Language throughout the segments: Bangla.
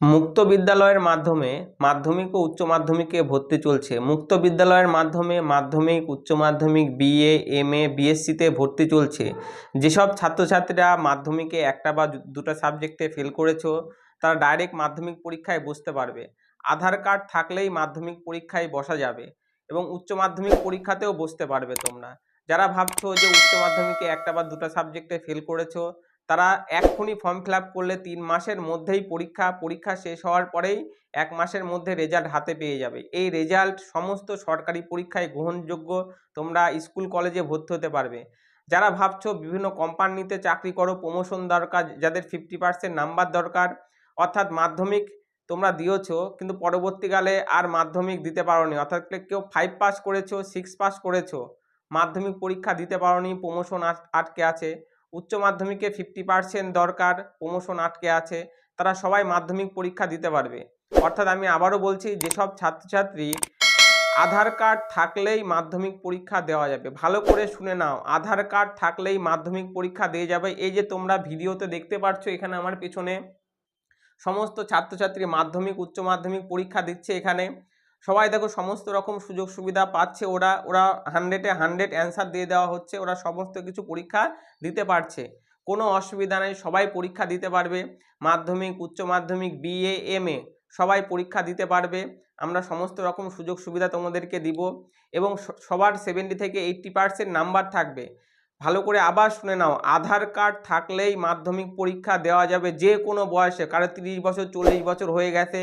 মুক্ত বিদ্যালয়ের মাধ্যমে মাধ্যমিক ও উচ্চ মাধ্যমিকে ভর্তি চলছে। মুক্ত বিদ্যালয়ের মাধ্যমে মাধ্যমিক, উচ্চ মাধ্যমিক বিএ এম এ বিএসসিতে ভর্তি চলছে। যেসব ছাত্রছাত্রীরা মাধ্যমিকে একটা বা দুটো সাবজেক্টে ফেল করেছ, তারা ডাইরেক্ট মাধ্যমিক পরীক্ষায় বসতে পারবে। আধার কার্ড থাকলেই মাধ্যমিক পরীক্ষায় বসা যাবে এবং উচ্চ মাধ্যমিক পরীক্ষাতেও বসতে পারবে তোমরা। যারা ভাবছ যে উচ্চ মাধ্যমিকে একটা বা দুটো সাবজেক্টে ফেল করেছ তারা এক্ষুনি ফর্ম ফিল করলে তিন মাসের মধ্যেই পরীক্ষা পরীক্ষা শেষ হওয়ার পরেই এক মাসের মধ্যে রেজাল্ট হাতে পেয়ে যাবে। এই রেজাল্ট সমস্ত সরকারি পরীক্ষায় গ্রহণযোগ্য তোমরা স্কুল কলেজে ভর্তি হতে পারবে। যারা ভাবছ বিভিন্ন কোম্পানিতে চাকরি করো প্রমোশন দরকার, যাদের ফিফটি পার্সেন্ট নাম্বার দরকার, অর্থাৎ মাধ্যমিক তোমরা দিয়েছ, কিন্তু পরবর্তীকালে আর মাধ্যমিক দিতে পারোনি, অর্থাৎ কেউ ফাইভ পাস করেছ সিক্স পাস করেছ, মাধ্যমিক পরীক্ষা দিতে পারোনি প্রমোশন আটকে আছে উচ্চ মাধ্যমিকে ফিফটি পার্সেন্ট দরকার প্রমোশন আটকে আছে, তারা সবাই মাধ্যমিক পরীক্ষা দিতে পারবে। অর্থাৎ আমি আবারও বলছি, যেসব ছাত্রছাত্রী আধার কার্ড থাকলেই মাধ্যমিক পরীক্ষা দেওয়া যাবে। ভালো করে শুনে নাও, আধার কার্ড থাকলেই মাধ্যমিক পরীক্ষা দিয়ে যাবে। এই যে তোমরা ভিডিওতে দেখতে পাচ্ছ এখানে আমার পেছনে, সমস্ত ছাত্রছাত্রী মাধ্যমিক, উচ্চ মাধ্যমিক পরীক্ষা দিচ্ছে এখানে। সবাই দেখো সমস্ত রকম সুযোগ সুবিধা পাচ্ছে, ওরা ওরা হান্ড্রেডে হান্ড্রেড অ্যান্সার দিয়ে দেওয়া হচ্ছে, ওরা সমস্ত কিছু পরীক্ষা দিতে পারছে। কোনো অসুবিধা নেই, সবাই পরীক্ষা দিতে পারবে। মাধ্যমিক, উচ্চ মাধ্যমিক বিএ এম এ সবাই পরীক্ষা দিতে পারবে। আমরা সমস্ত রকম সুযোগ সুবিধা তোমাদেরকে দিব এবং সবার সেভেন্টি থেকে এইট্টি পার্সেন্ট নাম্বার থাকবে। ভালো করে আবার শুনে নাও। আধার কার্ড থাকলেই মাধ্যমিক পরীক্ষা দেওয়া যাবে যে কোনো বয়সে, কারও তিরিশ বছর, চল্লিশ বছর হয়ে গেছে,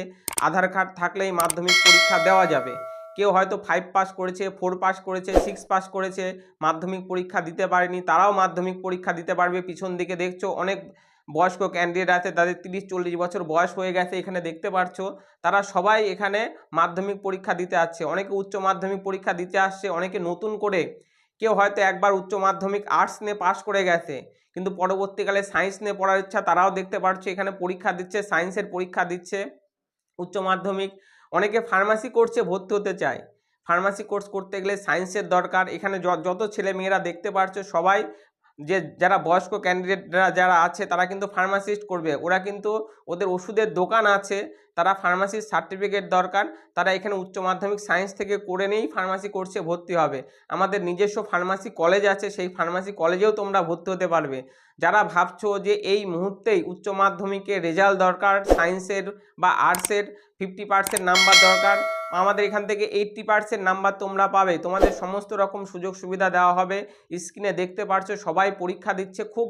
আধার কার্ড থাকলেই মাধ্যমিক পরীক্ষা দেওয়া যাবে। কেউ হয়তো ফাইভ পাস করেছে ফোর পাস করেছে সিক্স পাস করেছে, মাধ্যমিক পরীক্ষা দিতে পারেনি, তারাও মাধ্যমিক পরীক্ষা দিতে পারবে। পিছন দিকে দেখছ অনেক বয়স্ক ক্যান্ডিডেট আছে, তাদের তিরিশ, চল্লিশ বছর বয়স হয়ে গেছে, এখানে দেখতে পারছ। তারা সবাই এখানে মাধ্যমিক পরীক্ষা দিতে আসছে। অনেকে উচ্চ মাধ্যমিক পরীক্ষা দিতে আসছে, অনেকে নতুন করে কেউ হয়তো একবার উচ্চ মাধ্যমিক আর্টস নিয়ে পাস করে গেছে, কিন্তু পরবর্তীকালে সায়েন্স নিয়ে পড়ার ইচ্ছা তারাও দেখতে পারছ, এখানে পরীক্ষা দিচ্ছে সায়েন্সের পরীক্ষা দিচ্ছে। উচ্চ মাধ্যমিক অনেকে ফার্মাসি কোর্সে ভর্তি হতে চায়। ফার্মাসি কোর্স করতে গেলে সায়েন্সের দরকার, এখানে যত ছেলে মেয়েরা দেখতে পারছ, সবাই যে, যারা বয়স্ক ক্যান্ডিডেটরা যারা আছে, তারা কিন্তু ফার্মাসিস্ট করবে। ওরা কিন্তু ওদের ওষুধের দোকান আছে তারা ফার্মাসির সার্টিফিকেট দরকার, তারা এখানে উচ্চ মাধ্যমিক সায়েন্স থেকে করে নিয়েই ফার্মাসি কোর্সে ভর্তি হবে। আমাদের নিজস্ব ফার্মাসি কলেজ আছে, সেই ফার্মাসি কলেজেও তোমরা ভর্তি হতে পারবে। যারা ভাবছ যে এই মুহূর্তেই উচ্চ মাধ্যমিকে রেজাল্ট দরকার সায়েন্সের বা আর্টসের ফিফটি পার্সেন্ট নাম্বার দরকার, আমাদের এখান থেকে এইট্টি পার্সেন্ট নাম্বার তোমরা পাবে। তোমাদের সমস্ত রকম সুযোগ সুবিধা দেওয়া হবে। স্ক্রিনে দেখতে পারছ, সবাই পরীক্ষা দিচ্ছে, খুব